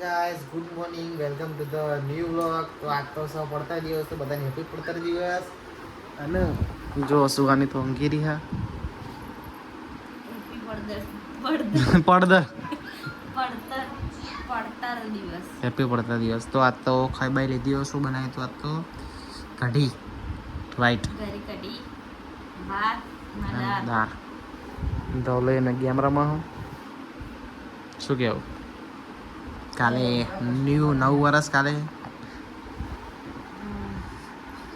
Guys good morning welcome to the new vlog તો આજ તો સૌ પડતા દિવસ તો બધાને હેપી પડતા દિવસ. અને જો સુહાની તો ઊંઘી રહ્યા પડદર. હેપી પડતા દિવસ. તો આજ તો ખાઈ બાઈ લીધી. શું બનાવ્યું તો આજ તો? કઢી. રાઈટ ઘરે કઢી ભાત દાળ. ધોલે ને ગેમ રમા હું. શું કેવું કાલે ન્યૂ નવ વર્ષ કાલે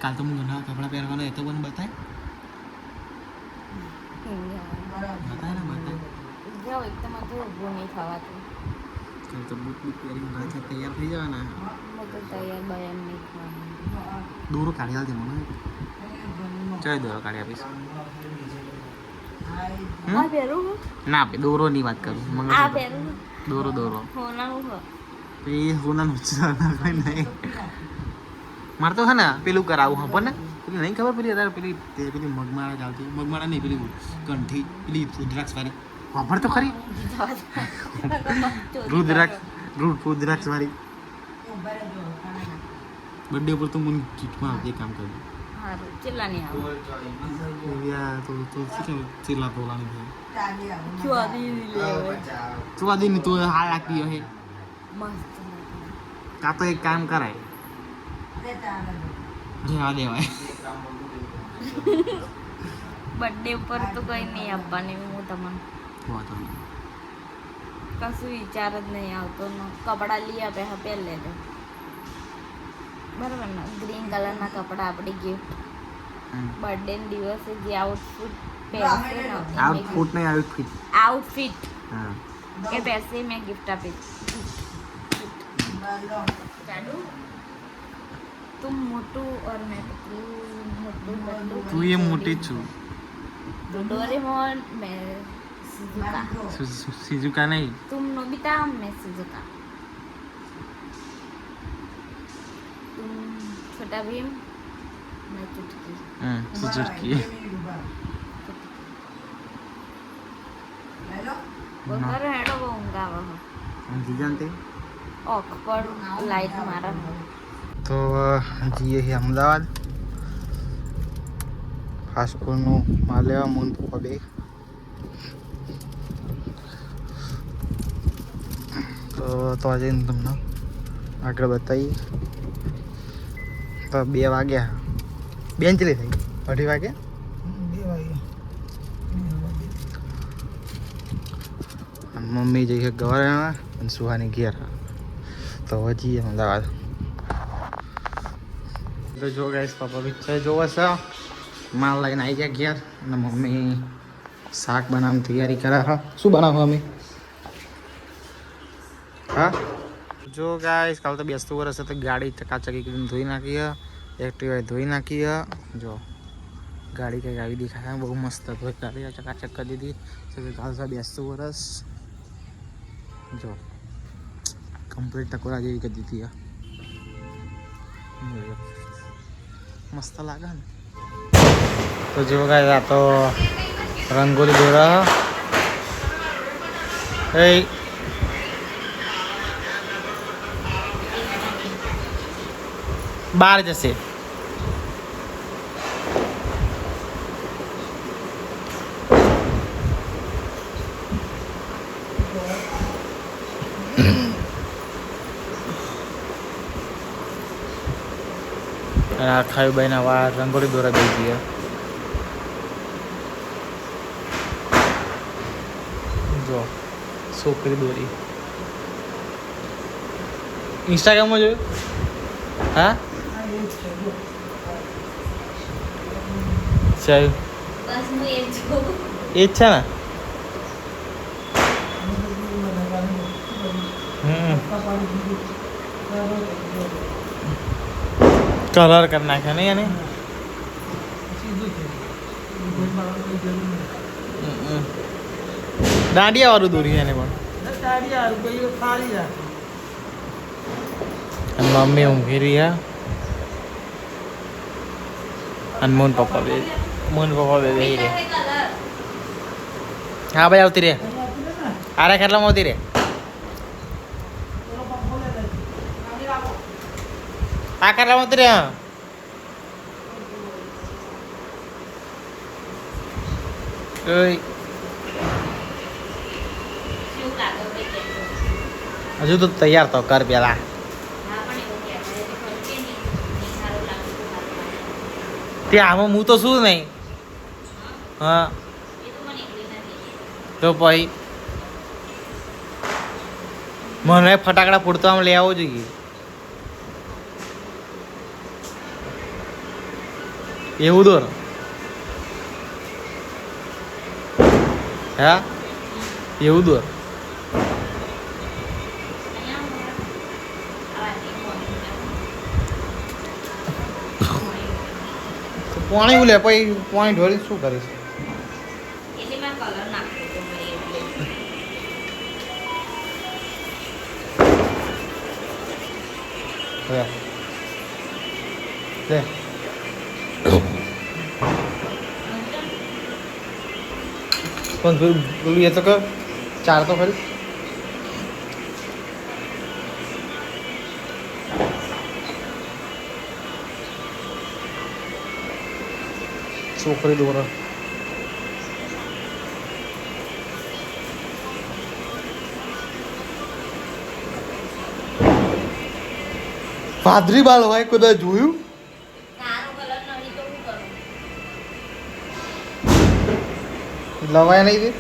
કાલ તો હું ઘણા કપડાં પહેરવાનો એ તો મને બતાય બતાય ને બતાય જાઓ એકદમ તો ઊભું નહીં થવાતું કાલ તો બુટ બુટ પહેરીને રાજા તૈયાર થઈ જવાના હું તો તૈયાર બયાર નહીં થવાનું દોરો કાઢી આવતી મને ચાલ દોરો કાઢી આપીશ હમ? આ પહેરું હું? ના આપે દોરોની વાત કરું આ મંગળ પહેરું હું? દોરો દોરો. એ હોનાનું છે કોઈ નહીં. મારે તો છે ને પેલું કરાવું હા પણ પેલી નહીં ખબર પેલી અત્યારે પેલી તે પેલી મગમાળા ચાલતી મગમાળા નહીં પેલી કંઠી પેલી રુદ્રાક્ષ વાળી. ખબર તો ખરી. રુદ્રાક્ષ. રુદ રુદ્રાક્ષ વાળી. બર્થડે ઉપર તો મને કીટમાં આવતી કામ કર્યું હારું ચેલા નહીં આવું? યાર તો તો શું કે. તું આદી ની તું હાલ હે. મસ્ત. તો એક કામ કરાય. રહેવા દેવાય. બર્થડે ઉપર તો કઈ નહીં આપવાની હું તમને કશું વિચાર જ નહીં આવતો. ને કપડાં લઈ આપે હા પહેલે લેજો બરાબર ને? ગ્રીન કલરના કપડા આપણે ગિફ્ટ બર્થડે દિવસે જે આઉટફિટ પહેરશે ને આઉટફિટ નહીં આઉટફિટ આઉટફિટ એ પહેરશે મેં ગિફ્ટ આપી. ચાલુ. તું મોટું ઓર મેં મોટું તું એ મોટી. છું. ડોરેમોન મેં સુઝુકા સુઝુકા નહીં. તું નોબિતા મેં સુઝુકા મોટા ભીમ ને ચુટકી હા ચુટકી બપોરે હેડો બહુ ઊંઘ આવે હજી જાણતે ઓખ પર લાઈટ મારા તો જઈએ છીએ અમદાવાદ ફાસ્ટફૂડનું માલ લેવા મૂન પપ્પા બે તો તો આજે તમને આગળ બતાવીએ તો બે વાગ્યા. બેંચલી થઈ? અઢી વાગે? મમ્મી જઈએ ગવારા અને સુહાની ઘેર તો જઈએ અમદાવાદ. તો જો ગાઈશ પપ્પા પિક્ચર જોવો છે. માલ લઈને આવી ગયા ઘેર. અને મમ્મી શાક બનાવવાની તૈયારી કરે હા શું બનાવો મમ્મી? હા? જો ગાઈસ કાલ તો બેસતું વર્ષ તો ગાડી ચકાચકી કરીને ધોઈ નાખી છે એક્ટિવા ધોઈ નાખી છે જો, ગાડી કંઈક આવી દેખાય. બહુ મસ્ત ધોઈ ગાડી ચકાચક કરી દીધી. કાલ તો બેસતું વરસ. જો કમ્પ્લીટ ટકોરા જેવી કરી દીધી મસ્ત લાગે ને. તો જો ગાય આ તો રંગોલી દોરા. એ બહાર જશે. આ ખાયુભાઈના વાળ રંગોળી દોરા દઈ ગયા. જો, છોકરી દોરી. ઇન્સ્ટાગ્રામમાં જોયું? હા? ચાલ. બસ હું એ જ છે ને? હમ. કલર કરી નાખ્યો નહીં એને? દાંડિયા વાળું દોરી એને પણ. મમ્મી ઊંઘી રહ્યા અને મૂન પપ્પા બે. મૂન પપ્પા બે બેહી રે હા ભાઈ આવતી રે આરા કેટલામાં આવતી રે આ કેટલામાં આવતી રે હા. હજુ તો તૈયાર થો કર પેલા. તે આમાં હું તો શું નહીં? હા. તો પછી મને ફટાકડા પૂરતો આમ લઈ આવવો જોઈએ. એવું દોર હા? એવું દોર પાણી લે પછી પાણી ઢોળી શું કરીશ? એટલે મેં કલર નાખ્યો હતો મારી એટલે લે. લે. પણ પેલું પેલું એ તો કર. ચાર તો ખરી. છોકરી દોરો પાદરી બાલ હોય કદાચ જોયું લવાય નહીં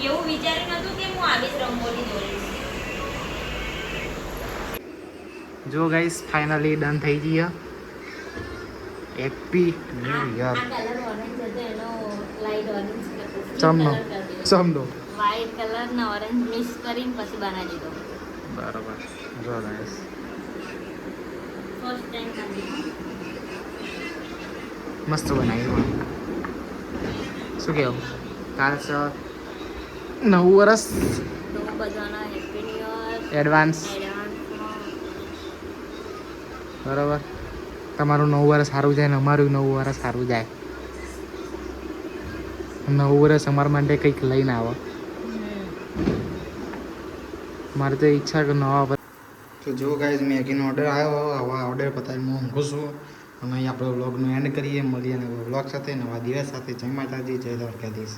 એવું વિચાર્યું નતું કે હું આવી રંગોળી દોરીશ. જો ગાઈસ ફાઇનલી ડન થઈ ગયા હેપી ન્યુ યર આ કલર ઓરેન્જ હતો એનો લાઈટ ઓરેન્જ ચમનો ચમનો વ્હાઈટ કલર ને ઓરેન્જ મિક્સ કરીને પછી બનાવી દીધો. બરાબર. જો ગાઈસ ફર્સ્ટ ટાઈમ મસ્ત બનાવ્યું શું કહેવું કાલ છે નવું વર્ષ એડવાન્સ બરાબર. તમારું નવું વર્ષ સારું જાય ને અમારું નવું વર્ષ સારું જાય. નવું વર્ષ અમારા માટે કંઈક લઈને આવો. મારે તો ઈચ્છા કે નવા તો જો ગાઈઝ મેગીનો ઓર્ડર આવ્યો હવે ઓર્ડર પતાવી હું ઊંઘું છું. અને અહીં આપણે વ્લોગનું એન્ડ કરીએ, મળીએ અને વ્લોગ સાથે, નવા દિવસ સાથે. જય માતાજી, જય દ્વારકાધીશ.